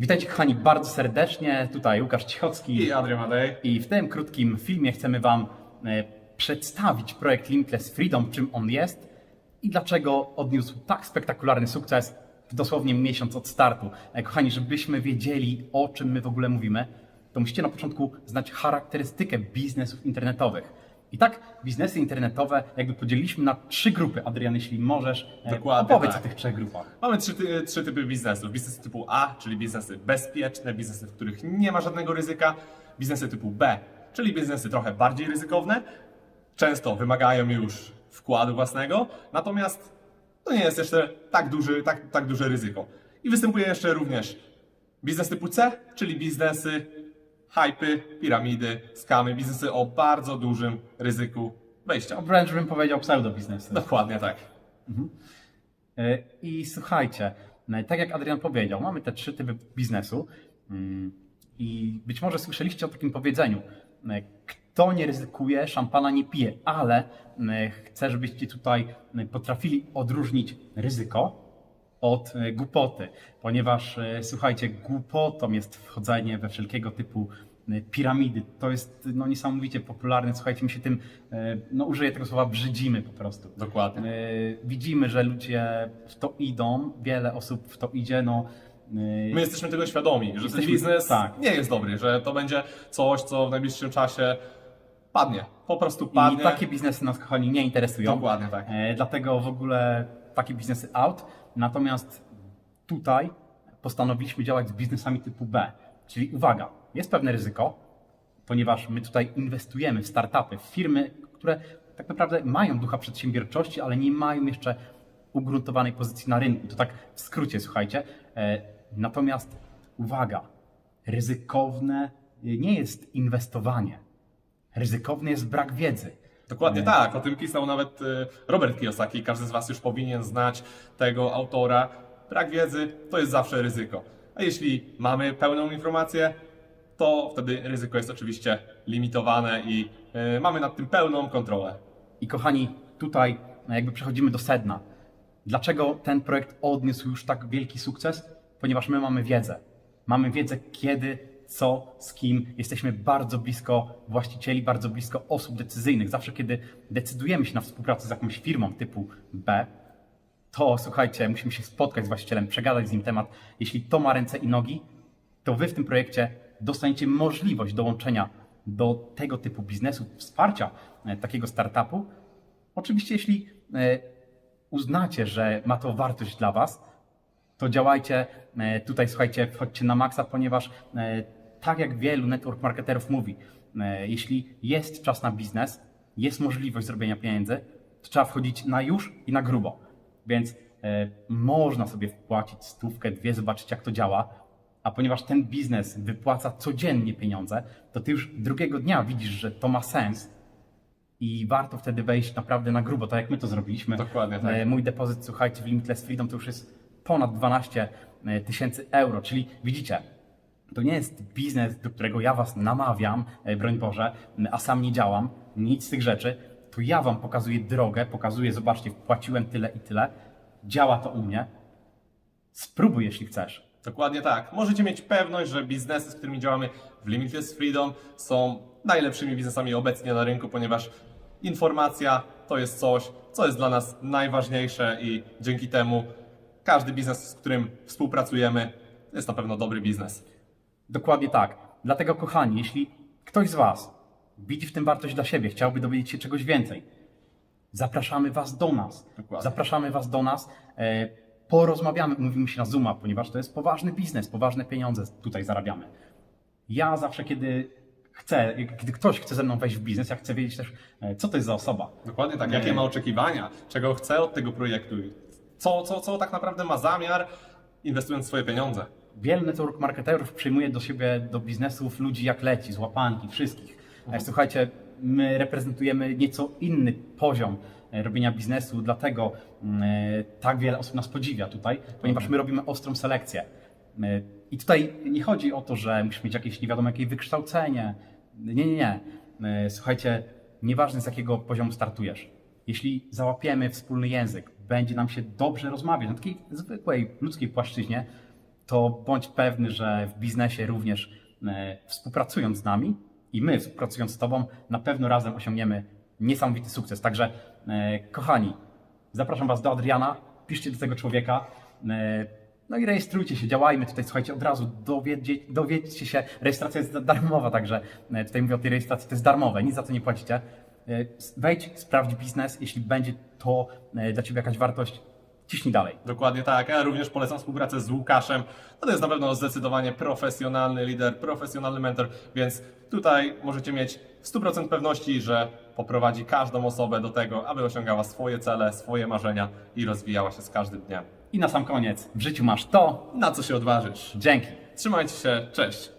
Witajcie kochani bardzo serdecznie, tutaj Łukasz Cichocki I Adrian Madej. i w tym krótkim filmie chcemy Wam e, przedstawić projekt Limitless Freedom, czym on jest i dlaczego odniósł tak spektakularny sukces w dosłownie miesiąc od startu. E, Kochani, żebyśmy wiedzieli o czym my w ogóle mówimy, to musicie na początku znać charakterystykę biznesów internetowych. I tak, biznesy internetowe jakby podzieliliśmy na trzy grupy. Adrian, jeśli możesz, e, Dokładnie opowiedz tak. o tych trzech grupach. Mamy trzy, ty- trzy typy biznesów. Biznesy typu A, czyli biznesy bezpieczne, biznesy, w których nie ma żadnego ryzyka. Biznesy typu B, czyli biznesy trochę bardziej ryzykowne. Często wymagają już wkładu własnego, natomiast to nie jest jeszcze tak, duży, tak, tak duże ryzyko. I występuje jeszcze również biznes typu C, czyli biznesy hypy, piramidy, skamy, biznesy o bardzo dużym ryzyku wejścia. Wręcz bym powiedział pseudobiznesy. Dokładnie tak. E, I słuchajcie, e, tak jak Adrian powiedział, mamy te trzy typy biznesu mm, i być może słyszeliście o takim powiedzeniu, e, kto nie ryzykuje, szampana nie pije, ale chcę, żebyście tutaj potrafili odróżnić ryzyko od e, głupoty, ponieważ e, słuchajcie, głupotą jest wchodzenie we wszelkiego typu e, piramidy. To jest no, niesamowicie popularne. Słuchajcie, my się tym, no użyję tego słowa, brzydzimy po prostu. Dokładnie. Widzimy, że ludzie w to idą, wiele osób w to idzie, no. My jesteśmy tego świadomi, że ten Jesteśmy- biznes tak. nie jest dobry, że to będzie coś, co w najbliższym czasie padnie. Po prostu I padnie. takie biznesy nas, kochani, nie interesują. Dokładnie tak. E, Dlatego w ogóle takie biznesy out. Natomiast tutaj postanowiliśmy działać z biznesami typu B. Czyli uwaga, jest pewne ryzyko, ponieważ my tutaj inwestujemy w startupy, w firmy, które tak naprawdę mają ducha przedsiębiorczości, ale nie mają jeszcze ugruntowanej pozycji na rynku. To tak w skrócie, słuchajcie. E, Natomiast uwaga, ryzykowne nie jest inwestowanie. Ryzykowny jest brak wiedzy. Dokładnie Nie. tak. O tym pisał nawet y, Robert Kiyosaki. Każdy z Was już powinien znać tego autora. Brak wiedzy to jest zawsze ryzyko. A jeśli mamy pełną informację, to wtedy ryzyko jest oczywiście limitowane i y, mamy nad tym pełną kontrolę. I kochani, tutaj no jakby przechodzimy do sedna. Dlaczego ten projekt odniósł już tak wielki sukces? Ponieważ my mamy wiedzę. Mamy wiedzę kiedy, co, z kim. Jesteśmy bardzo blisko właścicieli, bardzo blisko osób decyzyjnych. Zawsze, kiedy decydujemy się na współpracę z jakąś firmą typu B, to słuchajcie, musimy się spotkać z właścicielem, przegadać z nim temat. Jeśli to ma ręce i nogi, to wy w tym projekcie dostaniecie możliwość dołączenia do tego typu biznesu, wsparcia e, takiego startupu. Oczywiście, jeśli e, uznacie, że ma to wartość dla was, to działajcie e, tutaj, słuchajcie, wchodźcie na maksa, ponieważ tak jak wielu network marketerów mówi, e, jeśli jest czas na biznes, jest możliwość zrobienia pieniędzy, to trzeba wchodzić na już i na grubo. Więc e, można sobie wpłacić stówkę, dwie, zobaczyć jak to działa, a ponieważ ten biznes wypłaca codziennie pieniądze, to ty już drugiego dnia widzisz, że to ma sens i warto wtedy wejść naprawdę na grubo, tak jak my to zrobiliśmy. Dokładnie tak. E, Mój depozyt, słuchajcie, w Limitless Freedom to już jest ponad 12 tysięcy euro, czyli widzicie, to nie jest biznes, do którego ja was namawiam, e, broń Boże, a sam nie działam, nic z tych rzeczy, to ja wam pokazuję drogę, pokazuję, zobaczcie, wpłaciłem tyle i tyle, działa to u mnie, spróbuj jeśli chcesz. Dokładnie tak. Możecie mieć pewność, że biznesy, z którymi działamy w Limitless Freedom są najlepszymi biznesami obecnie na rynku, ponieważ informacja to jest coś, co jest dla nas najważniejsze i dzięki temu każdy biznes, z którym współpracujemy, jest na pewno dobry biznes. Dokładnie tak. Dlatego, kochani, jeśli ktoś z Was widzi w tym wartość dla siebie, chciałby dowiedzieć się czegoś więcej, zapraszamy Was do nas. Dokładnie. Zapraszamy Was do nas. E, porozmawiamy, umówimy się na Zooma, ponieważ to jest poważny biznes, poważne pieniądze tutaj zarabiamy. Ja zawsze, kiedy chcę, kiedy ktoś chce ze mną wejść w biznes, ja chcę wiedzieć też, e, co to jest za osoba. Dokładnie tak. Jakie ma oczekiwania, czego chce od tego projektu, co, co, co tak naprawdę ma zamiar, inwestując swoje pieniądze. Wielu network marketerów przyjmuje do siebie, do biznesów ludzi jak leci, z łapanki, wszystkich. E, Słuchajcie, my reprezentujemy nieco inny poziom e, robienia biznesu, dlatego mm, e, tak wiele osób nas podziwia tutaj, ponieważ my robimy ostrą selekcję. E, I tutaj nie chodzi o to, że musisz mieć jakieś nie wiadomo jakie wykształcenie. Nie, nie, nie. Słuchajcie, nieważne z jakiego poziomu startujesz. Jeśli załapiemy wspólny język, będzie nam się dobrze rozmawiać na takiej zwykłej ludzkiej płaszczyźnie, to bądź pewny, że w biznesie również e, współpracując z nami i my współpracując z Tobą, na pewno razem osiągniemy niesamowity sukces. Także, e, kochani, zapraszam Was do Adriana, piszcie do tego człowieka. e, No i rejestrujcie się, działajmy tutaj, słuchajcie, od razu dowiedzie, dowiedźcie się, rejestracja jest darmowa, także tutaj mówię o tej rejestracji, to jest darmowe, nic za to nie płacicie. Wejdź, sprawdź biznes, jeśli będzie to dla Ciebie jakaś wartość, ciśnij dalej. Dokładnie tak. Ja również polecam współpracę z Łukaszem. No to jest na pewno zdecydowanie profesjonalny lider, profesjonalny mentor, więc tutaj możecie mieć 100% pewności, że poprowadzi każdą osobę do tego, aby osiągała swoje cele, swoje marzenia i rozwijała się z każdym dniem. I na sam koniec, w życiu masz to. Na co się odważysz? Dzięki. Trzymajcie się, cześć!